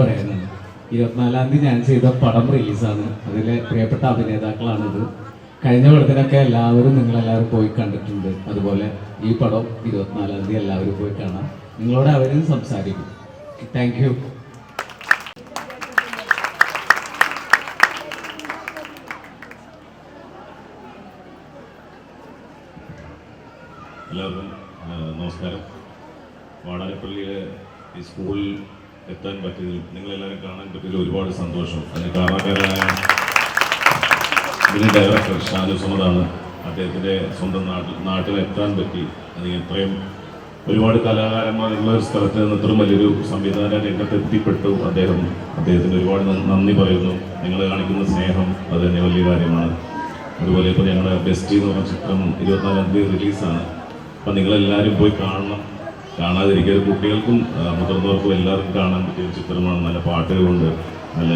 പറയാനാണ് ഇരുപത്തിനാലാം തീയതി ഞാൻ ചെയ്ത പടം റിലീസാണ്. അതിലെ പ്രിയപ്പെട്ട അഭിനേതാക്കളാണിത്. കഴിഞ്ഞ പടത്തിനൊക്കെ എല്ലാവരും നിങ്ങളെല്ലാവരും പോയി കണ്ടിട്ടുണ്ട്. അതുപോലെ ഈ പടം ഇരുപത്തിനാലാം തീയതി എല്ലാവരും പോയി കാണാം. നിങ്ങളോട് അവരും സംസാരിക്കും. താങ്ക് യു എല്ലാവർക്കും നമസ്കാരം. ഈ സ്കൂളിൽ എത്താൻ പറ്റിയതിൽ നിങ്ങളെല്ലാവരും കാണാൻ പറ്റിയതിൽ ഒരുപാട് സന്തോഷം. അതിന് കാരണക്കാരായ ഇതിന് ഡയറക്ടർ ഷാജു സുമതാണ് അദ്ദേഹത്തിന്റെ സ്വന്തം നാട്ടിൽ എത്താൻ പറ്റി. അത് ഇത്രയും ഒരുപാട് കലാകാരന്മാരുള്ള ഒരു സ്ഥലത്ത് നിന്ന് ഇത്രയും വലിയൊരു സംവിധാന രംഗത്ത് എത്തിപ്പെട്ടു അദ്ദേഹം. അദ്ദേഹത്തിന് ഒരുപാട് നന്ദി പറയുന്നു. നിങ്ങൾ കാണിക്കുന്ന സ്നേഹം അത് തന്നെ വലിയ കാര്യമാണ്. അതുപോലെ ഇപ്പോൾ ഞങ്ങളുടെ ബെസ്റ്റ് എന്ന് പറഞ്ഞ ചിത്രം ഇരുപത്തിനാലാം തീയതി റിലീസാണ്. അപ്പം നിങ്ങളെല്ലാവരും പോയി കാണണം. കാണാതിരിക്കരുത് കുട്ടികൾക്കും മുതിർന്നവർക്കും എല്ലാവർക്കും കാണാൻ പറ്റിയ ഒരു ചിത്രമാണ്. നല്ല പാട്ടുകളുണ്ട് നല്ല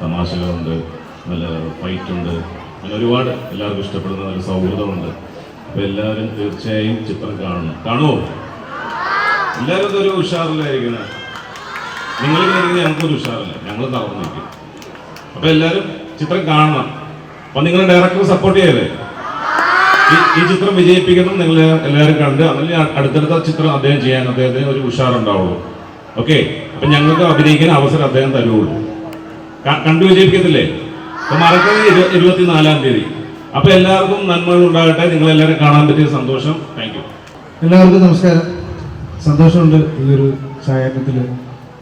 തമാശകളുണ്ട് നല്ല ഫൈറ്റ് ഉണ്ട് അങ്ങനെ ഒരുപാട് എല്ലാവർക്കും ഇഷ്ടപ്പെടുന്ന നല്ല സൗഹൃദമുണ്ട്. അപ്പോൾ എല്ലാവരും തീർച്ചയായും ചിത്രം കാണണം. കാണുമോ എല്ലാവരും ഒരു ഉഷാറിലായിരിക്കണം. നിങ്ങളിങ്ങനെ ഇരിക്കുന്നത് ഞങ്ങൾക്കൊരു ഉഷാറില്ല. ഞങ്ങൾ തളർന്നിരിക്കും അപ്പോൾ എല്ലാവരും ചിത്രം കാണണം. അപ്പം നിങ്ങൾ ഡയറക്ടർ സപ്പോർട്ട് ചെയ്യല്ലേ? ഈ ചിത്രം വിജയിപ്പിക്കണം നിങ്ങൾ എല്ലാവരും കണ്ട് അതിൽ അടുത്തടുത്ത ചിത്രം അദ്ദേഹം ചെയ്യാൻ അദ്ദേഹത്തിന് ഒരു ഉഷാറുണ്ടാവുള്ളൂ. ഓക്കെ? അപ്പൊ ഞങ്ങൾക്ക് അഭിനയിക്കാൻ അവസരം അദ്ദേഹം തരുള്ളൂ കണ്ടു വിജയിപ്പിക്കത്തില്ലേ? അപ്പൊ മറക്കുന്നത് ഇരു ഇരുപത്തിനാലാം തീയതി. അപ്പൊ എല്ലാവർക്കും നന്മകൾ ഉണ്ടാകട്ടെ. നിങ്ങൾ എല്ലാവരും കാണാൻ പറ്റിയ സന്തോഷം. താങ്ക് യു എല്ലാവർക്കും നമസ്കാരം. സന്തോഷമുണ്ട് ഈ ഒരു സായാഹ്നത്തിൽ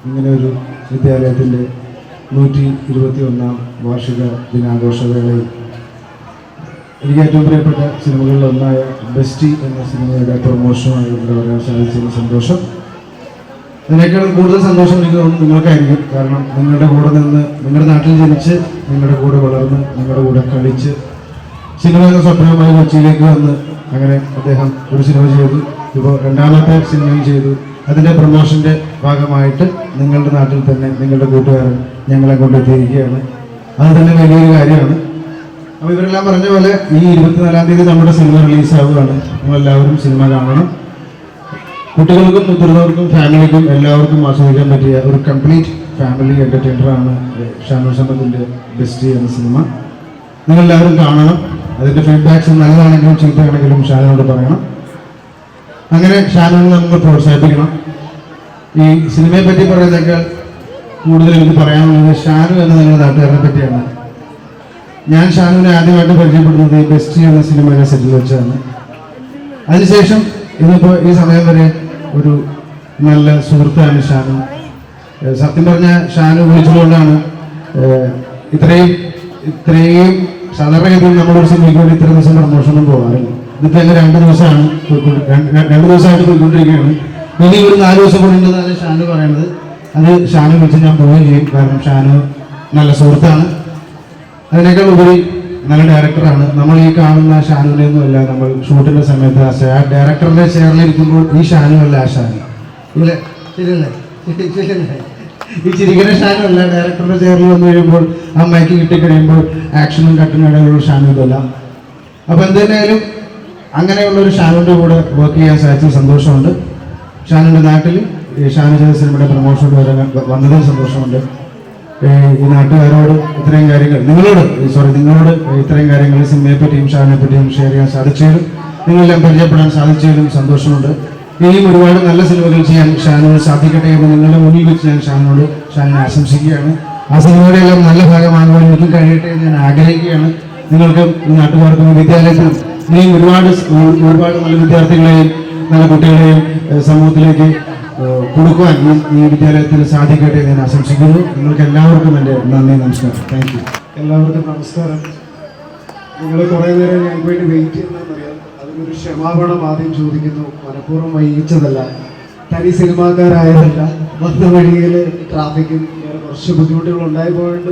ഇങ്ങനെ ഒരു വിദ്യാലയത്തിന്റെ നൂറ്റി ഇരുപത്തി ഒന്നാം വാർഷിക ദിനാഘോഷവേളയിൽ എനിക്ക് ഏറ്റവും പ്രിയപ്പെട്ട സിനിമകളിൽ ഒന്നായ ബെസ്റ്റി എന്ന സിനിമയുടെ പ്രൊമോഷനായി ഇവിടെ വരാൻ സാധിച്ചതിന് സന്തോഷം. അതിനേക്കാളും കൂടുതൽ സന്തോഷം എനിക്ക് തോന്നുന്നു നിങ്ങൾക്കായിരിക്കും. കാരണം നിങ്ങളുടെ കൂടെ നിന്ന് നിങ്ങളുടെ നാട്ടിൽ ജനിച്ച് നിങ്ങളുടെ കൂടെ വളർന്ന് നിങ്ങളുടെ കൂടെ കളിച്ച് സിനിമ എന്ന സ്വപ്നവുമായി കൊച്ചിയിലേക്ക് വന്ന് അങ്ങനെ അദ്ദേഹം ഒരു സിനിമ ചെയ്തു. ഇപ്പോൾ രണ്ടാമത്തെ സിനിമയും ചെയ്തു. അതിന്റെ പ്രൊമോഷന്റെ ഭാഗമായിട്ട് നിങ്ങളുടെ നാട്ടിൽ തന്നെ നിങ്ങളുടെ കൂട്ടുകാരൻ ഞങ്ങളെ കൊണ്ടെത്തിയിരിക്കുകയാണ്. അത് തന്നെ വലിയൊരു കാര്യമാണ്. അപ്പോൾ ഇവരെല്ലാം പറഞ്ഞ പോലെ ഈ ഇരുപത്തിനാലാം തീയതി നമ്മുടെ സിനിമ റിലീസാവുകയാണ്. നമ്മളെല്ലാവരും സിനിമ കാണണം. കുട്ടികൾക്കും മുതിർന്നവർക്കും ഫാമിലിക്കും എല്ലാവർക്കും ആസ്വദിക്കാൻ പറ്റിയ ഒരു കംപ്ലീറ്റ് ഫാമിലി എന്റർടൈനറാണ് ഷാനു സമദിന്റെ ബെസ്റ്റ് എന്ന സിനിമ. നിങ്ങളെല്ലാവരും കാണണം. അതിന്റെ ഫീഡ്ബാക്സ് നല്ലതാണെങ്കിലും ചീത്തയാണെങ്കിലും ഷാനോട് പറയണം. അങ്ങനെ ഷാനുവിനെ നമുക്ക് പ്രോത്സാഹിപ്പിക്കണം. ഈ സിനിമയെ പറ്റി പറയുന്നതൊക്കെ കൂടുതൽ എനിക്ക് പറയാനുള്ളത് ഷാനു എന്ന നിങ്ങളുടെ നാട്ടുകാരനെ പറ്റിയാണ്. ഞാൻ ഷാനുവിനെ ആദ്യമായിട്ട് പരിചയപ്പെടുന്നത് ഈ ബെസ്റ്റ് എന്ന സിനിമയുടെ സെറ്റിൽ വെച്ചാണ്. അതിനുശേഷം ഇന്നിപ്പോൾ ഈ സമയം വരെ ഒരു നല്ല സുഹൃത്താണ് ഷാനു. സത്യം പറഞ്ഞ ഷാനു വിളിച്ചതുകൊണ്ടാണ് ഇത്രയും ഇത്രയും സാധാരണഗതിയിൽ നമ്മളൊരു സിനിമയ്ക്ക് വേണ്ടി ഇത്ര ദിവസം പ്രമോഷനും പോകാറില്ല. ഇതിപ്പോൾ ഞങ്ങൾ രണ്ട് ദിവസമാണ് രണ്ട് ദിവസമായിട്ട് പോയിക്കൊണ്ടിരിക്കുകയാണ്. ഇനി ഒരു നാല് ദിവസം കൂടി ഉണ്ടെന്നാണ് ഷാനു പറയുന്നത്. അത് ഷാനു വിളിച്ച് ഞാൻ പോവുകയും ചെയ്യും. കാരണം ഷാനു നല്ല സുഹൃത്താണ്. അതിനേക്കാൾ ഉപരി നല്ല ഡയറക്ടറാണ്. നമ്മൾ ഈ കാണുന്ന ഷാനുവിനെ ഒന്നുമല്ല നമ്മൾ ഷൂട്ടിന്റെ സമയത്ത് ആ ഡയറക്ടറിന്റെ ചെയറിലിരിക്കുമ്പോൾ ഈ ഷാനു. അല്ല ആ ഷാനു ഈ ചിരിക്കുന്ന ഷാനു അല്ല ഡയറക്ടറുടെ ചെയറിൽ വന്നു കഴിയുമ്പോൾ ആ മൈക്ക് കിട്ടിക്കഴിയുമ്പോൾ ആക്ഷനും കട്ടിനും ഇടയിലുള്ള ഷാനു ഇതല്ല. അപ്പൊ എന്തായാലും അങ്ങനെയുള്ള ഒരു ഷാനുവിന്റെ കൂടെ വർക്ക് ചെയ്യാൻ സാധിച്ച സന്തോഷമുണ്ട്. ഷാനുവിന്റെ നാട്ടിൽ ഈ ഷാനു ചെയ്ത സിനിമയുടെ പ്രൊമോഷൻ വരെ വന്നതിൽ സന്തോഷമുണ്ട്. ഈ നാട്ടുകാരോട് ഇത്രയും കാര്യങ്ങൾ നിങ്ങളോട് സോറി നിങ്ങളോട് ഇത്രയും കാര്യങ്ങൾ സിനിമയെ പറ്റിയും ഷാനെ പറ്റിയും ഷെയർ ചെയ്യാൻ സാധിച്ചതിലും നിങ്ങളെല്ലാം പരിചയപ്പെടാൻ സാധിച്ചതിലും സന്തോഷമുണ്ട്. ഇനിയും ഒരുപാട് നല്ല സിനിമകൾ ചെയ്യാൻ ഷാനോട് സാധിക്കട്ടെ എന്ന് നിങ്ങളുടെ മുന്നിൽ വെച്ച് ഞാൻ ഷാനോട് ഷാനിനെ ആശംസിക്കുകയാണ്. ആ സിനിമയുടെ എല്ലാം നല്ല ഭാഗമാകുവാൻ എനിക്ക് കഴിയട്ടെ എന്ന് ഞാൻ ആഗ്രഹിക്കുകയാണ്. നിങ്ങൾക്ക് നാട്ടുകാർക്കും വിദ്യാലയത്തിനും ഇനിയും ഒരുപാട് ഒരുപാട് നല്ല വിദ്യാർത്ഥികളെയും നല്ല കുട്ടികളെയും സമൂഹത്തിലേക്ക് കൊടുക്കുവാൻ ഈ ഈ വിദ്യാലയത്തിൽ സാധിക്കട്ടെ ഞാൻ ആശംസിക്കുന്നു. നിങ്ങൾക്ക് എല്ലാവർക്കും എന്റെ നന്ദി നമസ്കാരം. താങ്ക് യു എല്ലാവർക്കും നമസ്കാരം. നിങ്ങൾ കുറേ നേരം ഞങ്ങൾക്ക് വേണ്ടി വെയിറ്റ് ചെയ്യുന്നതെന്നറിയാം. അതിനൊരു ക്ഷമാപണം ആദ്യം ചോദിക്കുന്നു. മനഃപൂർവം വൈകിച്ചതല്ല. തനി സിനിമാക്കാരായതല്ല. വന്ന വഴിയിൽ ട്രാഫിക്കും വേറെ കുറച്ച് ബുദ്ധിമുട്ടുകൾ ഉണ്ടായി പോയിട്ട്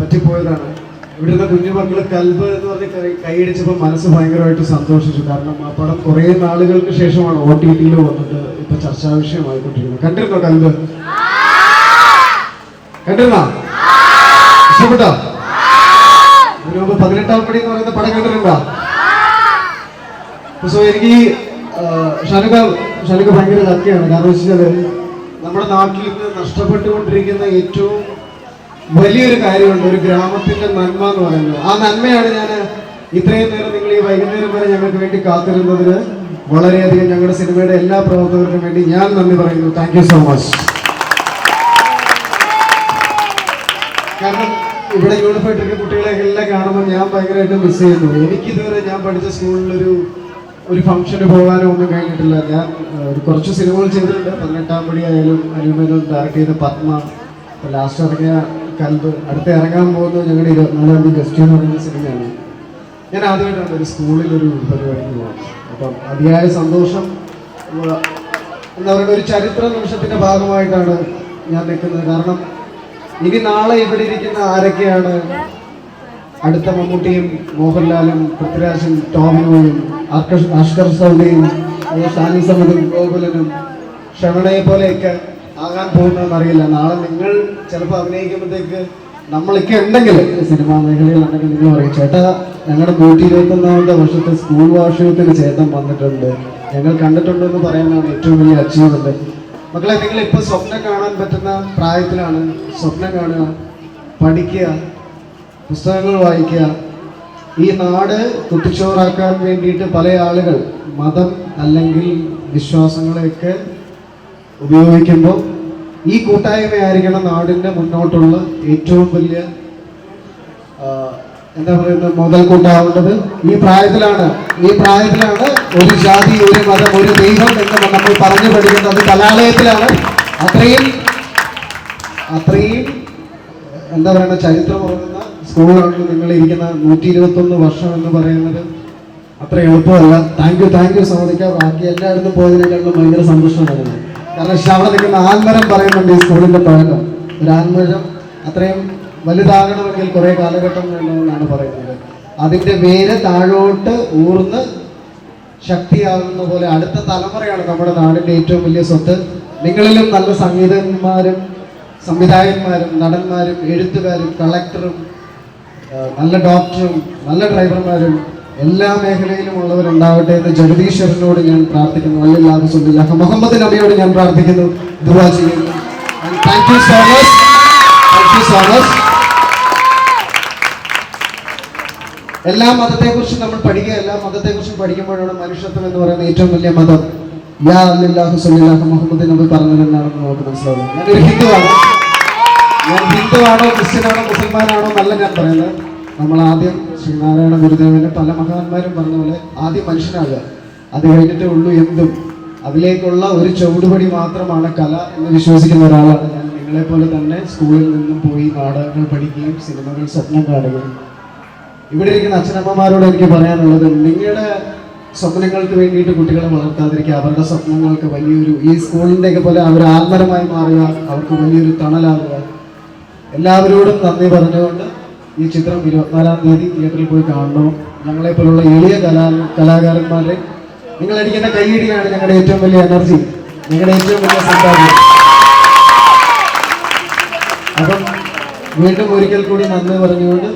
പറ്റിപ്പോയതാണ്. ഇവിടുത്തെ കുഞ്ഞുമക്കൾ കൽബ് എന്ന് പറഞ്ഞ് കൈയടിച്ചപ്പോൾ മനസ്സ് ഭയങ്കരമായിട്ട് സന്തോഷിച്ചു. കാരണം ആ പടം കുറേ നാളുകൾക്ക് ശേഷമാണ് ഒ ടി ടിയിൽ വന്നിട്ട് ഇപ്പൊ ചർച്ചാ വിഷയമായിക്കൊണ്ടിരിക്കുന്നത്. കണ്ടിരുന്നോ കൽബ്? കണ്ടിരുന്നോ? ഇഷ്ടപ്പെട്ടോ? ഇതിനു മുമ്പ് പതിനെട്ടാം പടി എന്ന് പറയുന്ന പടം കണ്ടിട്ടുണ്ടോ? സോ എനിക്ക് ഷനുക ഷനുക ഭയങ്കര ലക്കിയാണ് കാരണം വെച്ചാൽ നമ്മുടെ നാട്ടിൽ ഇന്ന് നഷ്ടപ്പെട്ടുകൊണ്ടിരിക്കുന്ന ഏറ്റവും വലിയൊരു കാര്യമുണ്ട് ഒരു ഗ്രാമത്തിന്റെ നന്മ എന്ന് പറയുന്നത്. ആ നന്മയാണ് ഞാൻ ഇത്രയും നേരം നിങ്ങൾ ഈ വൈകുന്നേരം വരെ ഞങ്ങൾക്ക് വേണ്ടി കാത്തിരുന്നതിന് വളരെയധികം ഞങ്ങളുടെ സിനിമയുടെ എല്ലാ പ്രവർത്തകർക്കും വേണ്ടി ഞാൻ നന്ദി പറയുന്നു. താങ്ക് സോ മച്ച് കാരണം ഇവിടെ കുട്ടികളെ എല്ലാം കാണുമ്പോൾ ഞാൻ ഭയങ്കരമായിട്ട് മിസ് ചെയ്യുന്നു. എനിക്കിതുവരെ ഞാൻ പഠിച്ച സ്കൂളിലൊരു ഒരു ഫംഗ്ഷന് പോകാനോ ഒന്നും കഴിഞ്ഞിട്ടില്ല. ഞാൻ കുറച്ച് സിനിമകൾ ചെയ്തിട്ടുണ്ട്. പതിനെട്ടാം പടി ആയാലും അനിമേനും ഡയറക്റ്റ് ചെയ്ത പത്മ ലാസ്റ്റ് ഇറങ്ങിയ കൽബ് അടുത്ത് ഇറങ്ങാൻ പോകുന്നത് ഞങ്ങളുടെ ഇരുപത്തിനാലാം തീയതി ഗസ്റ്റ് എന്ന് പറയുന്ന സിനിമയാണ് ഞാൻ ആദ്യമായിട്ടാണ് ഒരു സ്കൂളിൽ ഒരു പരിപാടിക്ക് പോകുന്നത് അപ്പം അതിയായ സന്തോഷം. എന്താ പറയുക ഒരു ചരിത്ര നിമിഷത്തിന്റെ ഭാഗമായിട്ടാണ് ഞാൻ നിൽക്കുന്നത്. കാരണം ഇനി നാളെ ഇവിടെ ഇരിക്കുന്ന ആരൊക്കെയാണ് അടുത്ത മമ്മൂട്ടിയും മോഹൻലാലും പൃഥ്വിരാജും ടോമിനോയും അഷ്കർ സൗദിയും ഷാനി സമതും ഗോകുലനും ഷമണയെ പോലെയൊക്കെ ആകാൻ പോകുന്നതെന്ന് അറിയില്ല. നാളെ നിങ്ങൾ ചിലപ്പോൾ അഭിനയിക്കുമ്പോഴത്തേക്ക് നമ്മളൊക്കെ ഉണ്ടെങ്കിൽ സിനിമാ മേഖലയിലുണ്ടെങ്കിൽ നിങ്ങൾ പറയും ചേട്ടാ ഞങ്ങളുടെ നൂറ്റി ഇരുപത്തി ഒന്നാമത്തെ വർഷത്തെ സ്കൂൾ വാർഷികത്തിന് ചേട്ടൻ വന്നിട്ടുണ്ട്. ഞങ്ങൾ കണ്ടിട്ടുണ്ടെന്ന് പറയാനാണ് ഏറ്റവും വലിയ അച്ചീവ്മെന്റ് മക്കളെ നിങ്ങൾ ഇപ്പൊ സ്വപ്നം കാണാൻ പറ്റുന്ന പ്രായത്തിലാണ് സ്വപ്നം കാണുക പഠിക്കുക പുസ്തകങ്ങൾ വായിക്കുക. ഈ നാട് കുട്ടിച്ചോറാക്കാൻ വേണ്ടിയിട്ട് പല ആളുകൾ മതം അല്ലെങ്കിൽ വിശ്വാസങ്ങളെയൊക്കെ ഉപയോഗിക്കുമ്പോൾ ഈ കൂട്ടായ്മയായിരിക്കണം നാടിന്റെ മുന്നോട്ടുള്ള ഏറ്റവും വലിയ എന്താ പറയുന്നത് മുതൽക്കൂട്ടാവേണ്ടത് ഈ പ്രായത്തിലാണ് ഈ പ്രായത്തിലാണ് ഒരു ജാതി ഒരു മതം ഒരു ദൈവം എന്ന് നമ്മൾ പറഞ്ഞു പഠിക്കുന്നത്. കലാലയത്തിലാണ്. അത്രയും അത്രയും എന്താ പറയുക ചരിത്രം ഉറങ്ങുന്ന സ്കൂളിലാണ് നിങ്ങൾ ഇരിക്കുന്ന നൂറ്റി ഇരുപത്തൊന്ന് വർഷം എന്ന് പറയുന്നത് അത്ര എളുപ്പമല്ല. താങ്ക് യു താങ്ക് യു സമ്മതിക്കാം ബാക്കി എല്ലായിടത്തും പോയതിനേക്കാളും ഭയങ്കര സന്തോഷമാണ്. കാരണം പക്ഷെ അവിടെ നിൽക്കുന്ന ആത്മരം പറയുന്നുണ്ട് ഈ സ്കൂളിന്റെ പഴക്കം ഒരു ആത്മരം അത്രയും വലുതാകണമെങ്കിൽ കുറെ കാലഘട്ടം വേണമെന്നാണ് പറയുന്നത്. അതിന്റെ വേര് താഴോട്ട് ഊർന്ന് ശക്തിയാകുന്ന പോലെ അടുത്ത തലമുറയാണ് നമ്മുടെ നാടിന്റെ ഏറ്റവും വലിയ സ്വത്ത്. നിങ്ങളിലും നല്ല സംഗീതന്മാരും സംവിധായകന്മാരും നടന്മാരും എഴുത്തുകാരും കളക്ടറും നല്ല ഡോക്ടറും നല്ല ഡ്രൈവർമാരും എല്ലാ മേഖലയിലും ഉള്ളവരുണ്ടാവട്ടെ എന്ന് ജഗദീശ്വരനോട് ഞാൻ പ്രാർത്ഥിക്കുന്നു. അല്ലാതെ സുന്ദില്ല മുഹമ്മദ് നബിയോട് ഞാൻ പ്രാർത്ഥിക്കുന്നു. ദുവാ ചെയ്യുന്നു. Thank so much thank you so much എല്ലാ മതത്തെക്കുറിച്ചും നമ്മൾ പഠിക്കുക. എല്ലാ മതത്തെക്കുറിച്ചും പഠിക്കുമ്പോഴാണ് മനുഷ്യത്വം എന്ന് പറയുന്ന ഏറ്റവും വലിയ മതം. യാ അല്ലാഹു സുല്ലാഹു മുഹമ്മദ് നബി പറഞ്ഞതെന്നാണെന്ന് നമുക്ക് മനസ്സിലാവും ഞാനൊരു ഹിന്ദുവാണ്. ഞാൻ ഹിന്ദുവാണോ ക്രിസ്ത്യനാണോ മുസൽമാനാണോ എന്നല്ല ഞാൻ പറയുന്നത്. നമ്മൾ ആദ്യം ശ്രീനാരായണ ഗുരുദേവന് പല മഹാന്മാരും പറഞ്ഞ പോലെ ആദ്യം മനുഷ്യനാകുക. അത് കഴിഞ്ഞിട്ടേ ഉള്ളൂ എന്തും. അതിലേക്കുള്ള ഒരു ചുവടുപടി മാത്രമാണ് കല എന്ന് വിശ്വസിക്കുന്ന ഒരാളാണ് ഞാൻ. നിങ്ങളെ പോലെ തന്നെ സ്കൂളിൽ നിന്നും പോയി നാടകങ്ങൾ പഠിക്കുകയും സിനിമകൾ സ്വപ്നം കാണുകയും. ഇവിടെ ഇരിക്കുന്ന അച്ഛനമ്മമാരോട് എനിക്ക് പറയാനുള്ളത് നിങ്ങളുടെ സ്വപ്നങ്ങൾക്ക് വേണ്ടിയിട്ട് കുട്ടികളെ വളർത്താതിരിക്കുക. അവരുടെ സ്വപ്നങ്ങൾക്ക് വലിയൊരു ഈ സ്കൂളിന്റെ ഒക്കെ പോലെ അവർ ആത്മരമായി മാറുക അവർക്ക് വലിയൊരു തണലാകുക. എല്ലാവരോടും നന്ദി പറഞ്ഞുകൊണ്ട് ഈ ചിത്രം ഇരുപത്തിനാലാം തീയതി തിയേറ്ററിൽ പോയി കാണണം. ഞങ്ങളെ പോലുള്ള എളിയ കലാ കലാകാരന്മാരെ നിങ്ങൾ അടിക്കുന്ന കൈയിടിയാണ് ഞങ്ങളുടെ ഏറ്റവും വലിയ എനർജി ഞങ്ങളുടെ ഏറ്റവും വലിയ സമ്പാദ്യം. അപ്പം വീണ്ടും ഒരിക്കൽ കൂടി നന്ദി പറഞ്ഞുകൊണ്ട്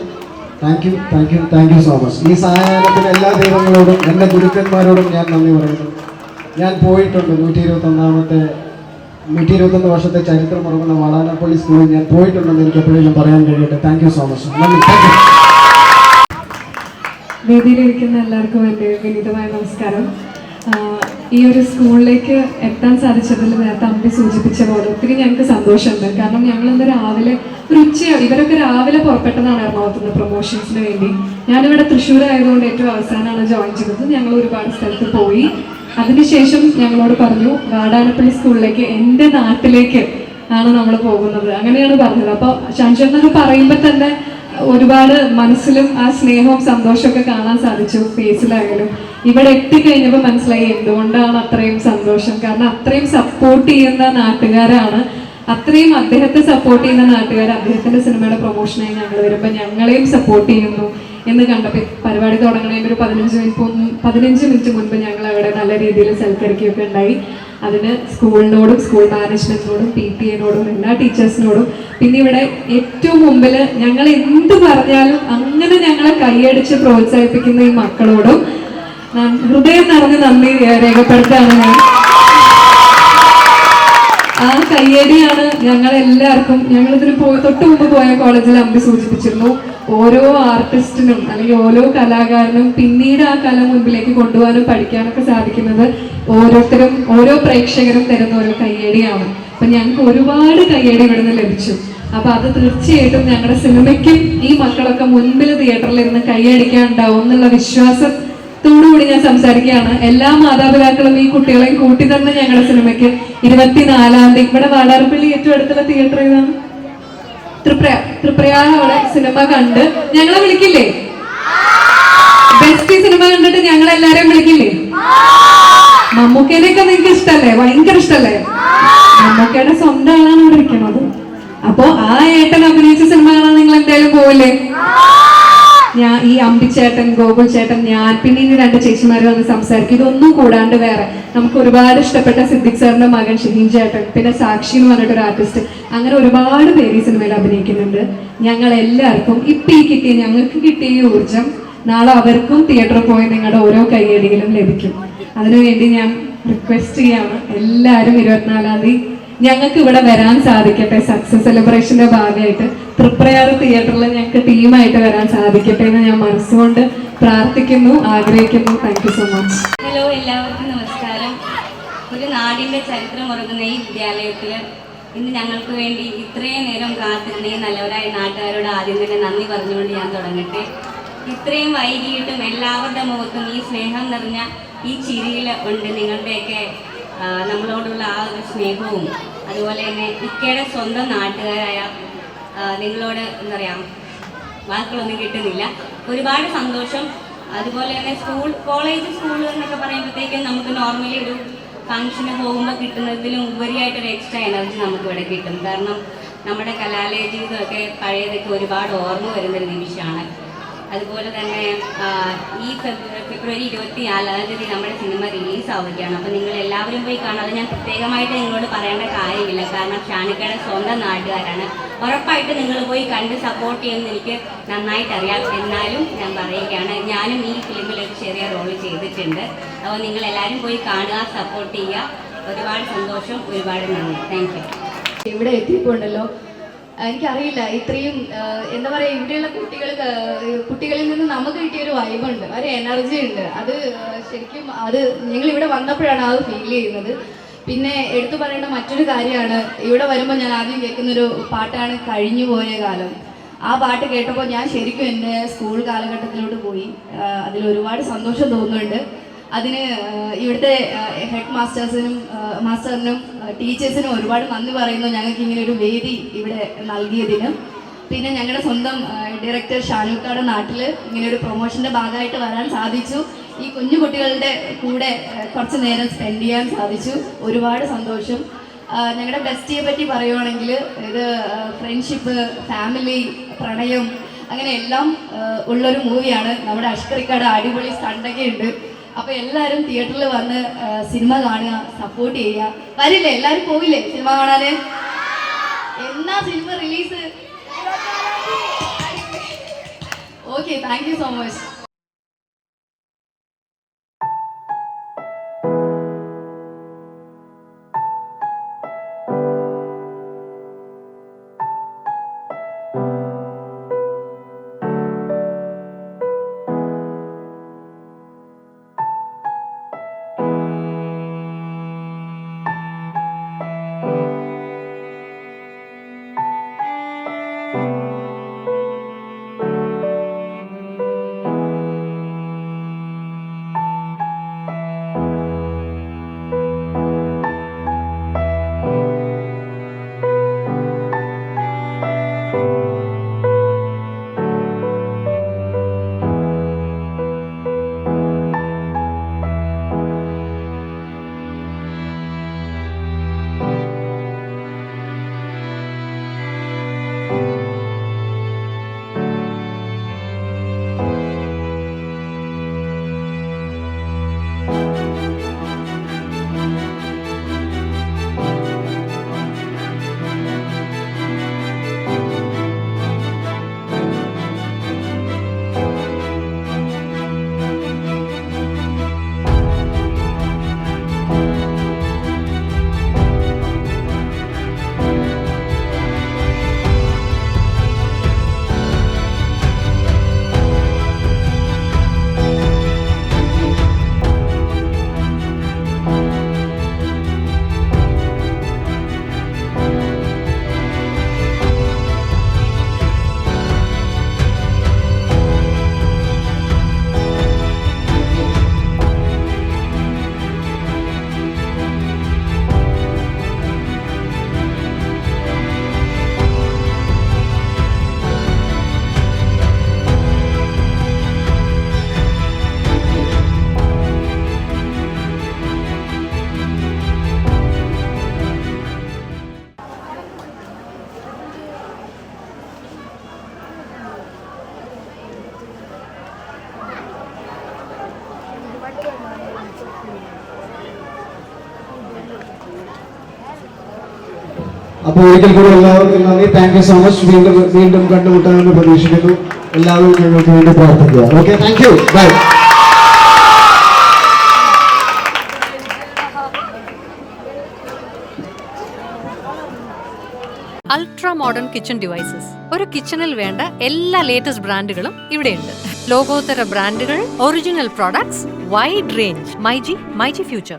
thank you thank you thank you so much ഈ സഹായത്തിന് എല്ലാ ദൈവങ്ങളോടും എന്റെ ഗുരുക്കന്മാരോടും ഞാൻ നന്ദി പറയുന്നു. ഞാൻ പോയിട്ടുണ്ട് നൂറ്റി ഇരുപത്തൊന്നാമത്തെ നൂറ്റി ഇരുപത്തൊന്ന് വർഷത്തെ ചരിത്രം ഉറങ്ങുന്ന വാടാനപ്പള്ളി സ്കൂളിൽ ഞാൻ പോയിട്ടുണ്ടെന്ന് എനിക്ക് എപ്പോഴും പറയാൻ കഴിയട്ടെ. താങ്ക് യു സോ മച്ച് വേദിയിലിരിക്കുന്ന എല്ലാവർക്കും എന്റെ വിനീതമായ നമസ്കാരം. ഈ ഒരു സ്കൂളിലേക്ക് എത്താൻ സാധിച്ചതിൽ നേരത്തെ അമ്പി സൂചിപ്പിച്ച പോലെ ഒത്തിരി ഞങ്ങൾക്ക് സന്തോഷമുണ്ട്. കാരണം ഞങ്ങൾ ഇന്ന് രാവിലെ ഒരു ഉച്ച ഇവരൊക്കെ രാവിലെ പുറപ്പെട്ടതാണ് എറണാകുളത്ത് നിന്ന് പ്രൊമോഷൻസിന് വേണ്ടി. ഞാനിവിടെ തൃശ്ശൂർ ആയതുകൊണ്ട് ഏറ്റവും അവസാനമാണ് ജോയിൻ ചെയ്തത്. ഞങ്ങൾ ഒരുപാട് സ്ഥലത്ത് പോയി. അതിനുശേഷം ഞങ്ങളോട് പറഞ്ഞു വാടാനപ്പള്ളി സ്കൂളിലേക്ക് എന്റെ നാട്ടിലേക്ക് ആണ് നമ്മൾ പോകുന്നത്. അങ്ങനെയാണ് പറഞ്ഞത്. അപ്പോൾ ഷാൻഷെന്നൊക്കെ പറയുമ്പോൾ തന്നെ ഒരുപാട് മനസ്സിലും ആ സ്നേഹവും സന്തോഷമൊക്കെ കാണാൻ സാധിച്ചു ഫേസിലായാലും. ഇവിടെ എത്തിക്കഴിഞ്ഞപ്പോൾ മനസ്സിലായി എന്തുകൊണ്ടാണ് അത്രയും സന്തോഷം. കാരണം അത്രയും സപ്പോർട്ട് ചെയ്യുന്ന നാട്ടുകാരാണ്. അത്രയും അദ്ദേഹത്തെ സപ്പോർട്ട് ചെയ്യുന്ന നാട്ടുകാർ അദ്ദേഹത്തിന്റെ സിനിമയുടെ പ്രൊമോഷനായി ഞങ്ങൾ വരുമ്പോൾ ഞങ്ങളെയും സപ്പോർട്ട് ചെയ്യുന്നു. എന്ന് കണ്ടപ്പോൾ പരിപാടി തുടങ്ങുന്നതിന് ഒരു പതിനഞ്ച് മിനിറ്റ് പതിനഞ്ച് മിനിറ്റ് മുൻപ് ഞങ്ങൾ അവിടെ നല്ല രീതിയിൽ സൽക്കരിക്കുകയൊക്കെ ഉണ്ടായി. അതിന് സ്കൂളിനോടും സ്കൂൾ മാനേജ്മെന്റിനോടും പി ടി എനോടും എല്ലാ ടീച്ചേഴ്സിനോടും. പിന്നെ ഇവിടെ ഏറ്റവും മുമ്പിൽ ഞങ്ങൾ എന്ത് പറഞ്ഞാലും അങ്ങനെ ഞങ്ങളെ കൈയടിച്ച് പ്രോത്സാഹിപ്പിക്കുന്ന ഈ മക്കളോടും ഹൃദയം നിറഞ്ഞ് നന്ദി ഏഹ്, രേഖപ്പെടുത്തുകയാണ് ഞാൻ ആ കയ്യടിയാണ് ഞങ്ങൾ പോയി തൊട്ട് മുമ്പ് പോയ കോളേജിൽ അമ്പി സൂചിപ്പിച്ചിരുന്നു ഓരോ ആർട്ടിസ്റ്റിനും അല്ലെങ്കിൽ ഓരോ കലാകാരനും പിന്നീട് ആ കല മുൻപിലേക്ക് കൊണ്ടുപോകാനും പഠിക്കാനൊക്കെ സാധിക്കുന്നത് ഓരോരുത്തരും ഓരോ പ്രേക്ഷകരും തരുന്ന ഒരു കയ്യടിയാണ്. അപ്പൊ ഞങ്ങൾക്ക് ഒരുപാട് കയ്യടി ഇവിടുന്ന് ലഭിച്ചു. അപ്പൊ അത് തീർച്ചയായിട്ടും ഞങ്ങളുടെ സിനിമയ്ക്കും ഈ മക്കളൊക്കെ മുൻപിൽ തിയേറ്ററിൽ ഇരുന്ന് കൈയടിക്കാൻ ഉണ്ടാവും എന്നുള്ള വിശ്വാസം കൂടി ഞാൻ സംസാരിക്കുകയാണ്. എല്ലാ മാതാപിതാക്കളും ഈ കുട്ടികളെയും കൂട്ടി തന്നെ ഞങ്ങളുടെ സിനിമയ്ക്ക് ഇരുപത്തിനാലാം തീയതി ഇവിടെ വാടാർപ്പള്ളി ഏറ്റവും അടുത്തുള്ള തിയേറ്റർ ഏതാണ്? ത്രിപ്രയാർ അവിടെ സിനിമ കണ്ട്. ഞങ്ങളെ വിളിക്കില്ലേ? ബെസ്റ്റ് സിനിമ കണ്ടിട്ട് ഞങ്ങൾ എല്ലാരെയും വിളിക്കില്ലേ? മമ്മൂക്കേനെയൊക്കെ നിങ്ങൾക്ക് ഇഷ്ടല്ലേ? ഭയങ്കര ഇഷ്ടല്ലേ? മമ്മൂക്കയുടെ സ്വന്തം ആളാണ് ഇവിടെ അപ്പോ ആ ഏട്ടൻ അഭിനയിച്ച സിനിമ കാണാൻ നിങ്ങൾ എന്തായാലും പോവില്ലേ? ഞാൻ ഈ അമ്പിച്ചേട്ടൻ ഗോകുൽ ചേട്ടൻ ഞാൻ പിന്നെ ഇനി രണ്ട് ചേച്ചിമാർ വന്ന് സംസാരിക്കും. ഇതൊന്നും കൂടാണ്ട് വേറെ. നമുക്ക് ഒരുപാട് ഇഷ്ടപ്പെട്ട സിദ്ദിഖ് സാറിന്റെ മകൻ ഷഹീൻ ചേട്ടൻ പിന്നെ സാക്ഷി എന്ന് പറഞ്ഞിട്ടൊരു ആർട്ടിസ്റ്റ് അങ്ങനെ ഒരുപാട് പേര് ഈ സിനിമയിൽ അഭിനയിക്കുന്നുണ്ട്. ഞങ്ങൾ എല്ലാവർക്കും ഇപ്പൊ ഈ കിട്ടിയ ഞങ്ങൾക്ക് കിട്ടിയ ഈ ഊർജം നാളെ അവർക്കും തിയേറ്ററിൽ പോയി നിങ്ങളുടെ ഓരോ കൈയടികളും ലഭിക്കും. അതിനുവേണ്ടി ഞാൻ റിക്വസ്റ്റ് ചെയ്യാണ്. എല്ലാവരും ഇരുപത്തിനാലാം തീയതി ഞങ്ങൾക്ക് ഇവിടെ വരാൻ സാധിക്കട്ടെ. സക്സസ് സെലിബ്രേഷന്റെ ഭാഗമായിട്ട് തൃപ്രയാർ തിയേറ്ററിൽ ഞങ്ങൾക്ക് ടീമായിട്ട് വരാൻ സാധിക്കട്ടെ എന്ന് ഞാൻ മനസ്സുകൊണ്ട് പ്രാർത്ഥിക്കുന്നു ആഗ്രഹിക്കുന്നു. താങ്ക് സോ മച്ച് ഹലോ എല്ലാവർക്കും നമസ്കാരം. ഒരു നാടിന്റെ ചരിത്രം ഉറങ്ങുന്ന ഈ വിദ്യാലയത്തിൽ ഇന്ന് ഞങ്ങൾക്ക് വേണ്ടി ഇത്രയും നേരം കാത്തിരുന്ന ഈ നല്ലവരായ നാട്ടുകാരോട് ആദ്യം തന്നെ നന്ദി പറഞ്ഞുകൊണ്ട് ഞാൻ തുടങ്ങട്ടെ. ഇത്രയും വൈകിയിട്ടും എല്ലാവരുടെ മുഖത്തും ഈ സ്നേഹം നിറഞ്ഞ ഈ ചിരിയിൽ ഉണ്ട്. നിങ്ങളുടെയൊക്കെ നമ്മളോടുള്ള ആ ഒരു സ്നേഹവും അതുപോലെ തന്നെ ഇക്കയുടെ സ്വന്തം നാട്ടുകാരായ നിങ്ങളോട് എന്താ പറയുക വാക്കുകളൊന്നും കിട്ടുന്നില്ല. ഒരുപാട് സന്തോഷം. അതുപോലെ തന്നെ സ്കൂൾ കോളേജ് സ്കൂൾ എന്നൊക്കെ പറയുമ്പോഴത്തേക്കും നമുക്ക് നോർമലി ഒരു ഫംഗ്ഷന് പോകുമ്പോൾ കിട്ടുന്നതിലും ഉപരിയായിട്ടൊരു എക്സ്ട്രാ എനർജി നമുക്ക് ഇവിടെ കിട്ടും. കാരണം നമ്മുടെ കലാലയ ജീവിതമൊക്കെ പഴയതൊക്കെ ഒരുപാട് ഓർമ്മ വരുന്നൊരു നിമിഷമാണ്. അതുപോലെ തന്നെ ഈ ഫെബ്രുവരി ഇരുപത്തി നാലാം തീയതി നമ്മുടെ സിനിമ റിലീസ് ആവുകയാണ്. അപ്പോൾ നിങ്ങൾ എല്ലാവരും പോയി കാണാം അത് ഞാൻ പ്രത്യേകമായിട്ട് നിങ്ങളോട് പറയേണ്ട കാര്യമില്ല. കാരണം ഷാനിക്കയുടെ സ്വന്തം നാട്ടുകാരാണ്. ഉറപ്പായിട്ട് നിങ്ങൾ പോയി കണ്ട് സപ്പോർട്ട് ചെയ്യുമെന്ന് എനിക്ക് നന്നായിട്ട് അറിയാം. എന്നാലും ഞാൻ പറയുകയാണ് ഞാനും ഈ ഫിലിമിൽ ഒരു ചെറിയ റോൾ ചെയ്തിട്ടുണ്ട്. അപ്പോൾ നിങ്ങൾ എല്ലാവരും പോയി കാണുക സപ്പോർട്ട് ചെയ്യുക. ഒരുപാട് സന്തോഷം ഒരുപാട് നന്ദി. താങ്ക് യു ഇവിടെ എത്തിയപ്പോണ്ടല്ലോ എനിക്കറിയില്ല. ഇത്രയും എന്താ പറയാ ഇവിടെയുള്ള കുട്ടികൾ കുട്ടികളിൽ നിന്ന് നമുക്ക് കിട്ടിയ ഒരു വൈബുണ്ട് ഒരു എനർജി ഉണ്ട്. അത് ശരിക്കും അത് ഞങ്ങൾ ഇവിടെ വന്നപ്പോഴാണ് അത് ഫീൽ ചെയ്യുന്നത്. പിന്നെ എടുത്തു പറയേണ്ട മറ്റൊരു കാര്യമാണ്. ഇവിടെ വരുമ്പോൾ ഞാൻ ആദ്യം കേൾക്കുന്നൊരു പാട്ടാണ് കഴിഞ്ഞു പോയ കാലം ആ പാട്ട് കേട്ടപ്പോൾ ഞാൻ ശരിക്കും എന്റെ സ്കൂൾ കാലഘട്ടത്തിലോട്ട് പോയി. അതിൽ ഒരുപാട് സന്തോഷം തോന്നുന്നുണ്ട്. അതിന് ഇവിടുത്തെ ഹെഡ് മാസ്റ്റേഴ്സിനും മാസ്റ്ററിനും ടീച്ചേഴ്സിനും ഒരുപാട് നന്ദി പറയുന്നു. ഞങ്ങൾക്ക് ഇങ്ങനെ ഒരു വേദി ഇവിടെ നൽകിയതിന്. പിന്നെ ഞങ്ങളുടെ സ്വന്തം ഡയറക്ടർ ഷാനൂക്കാട് നാട്ടിൽ ഇങ്ങനെ ഒരു പ്രൊമോഷന്റെ ഭാഗമായിട്ട് വരാൻ സാധിച്ചു. ഈ കുഞ്ഞു കുട്ടികളുടെ കൂടെ കുറച്ച് നേരം സ്പെൻഡ് ചെയ്യാൻ സാധിച്ചു. ഒരുപാട് സന്തോഷം. ഞങ്ങളുടെ ബെസ്റ്റിയെ പറ്റി പറയുവാണെങ്കിൽ ഇത് ഫ്രണ്ട്ഷിപ്പ് ഫാമിലി പ്രണയം അങ്ങനെ എല്ലാം ഉള്ളൊരു മൂവിയാണ് നമ്മുടെ അഷ്കറിക്കാട് അടിപൊളി സ്റ്റണ്ടൊക്കെ ഉണ്ട്. അപ്പൊ എല്ലാരും തിയേറ്ററിൽ വന്ന് സിനിമ കാണുക സപ്പോർട്ട് ചെയ്യുക. വരില്ലേ? എല്ലാരും പോവില്ലേ സിനിമ കാണാന്? എന്നാ cinema release okay thank you so much അപ്പോൾ ഒരിക്കൽ കൂടി എല്ലാവർക്കും നന്ദി. താങ്ക് യു സോ മച്ച് വീണ്ടും വീണ്ടും കണ്ടുമുട്ടാമെന്ന് പ്രതീക്ഷിക്കുന്നു. എല്ലാവരും ഞങ്ങൾക്ക് വേണ്ടി പ്രാർത്ഥിക്കുക. Okay thank you bye ultra modern kitchen devices ഒരു കിച്ചണിൽ വേണ്ട എല്ലാ ലേറ്റസ്റ്റ് ബ്രാൻഡുകളും ഇവിടെയുണ്ട്. ലോകോത്തര ബ്രാൻഡുകൾ original products wide range myG myG future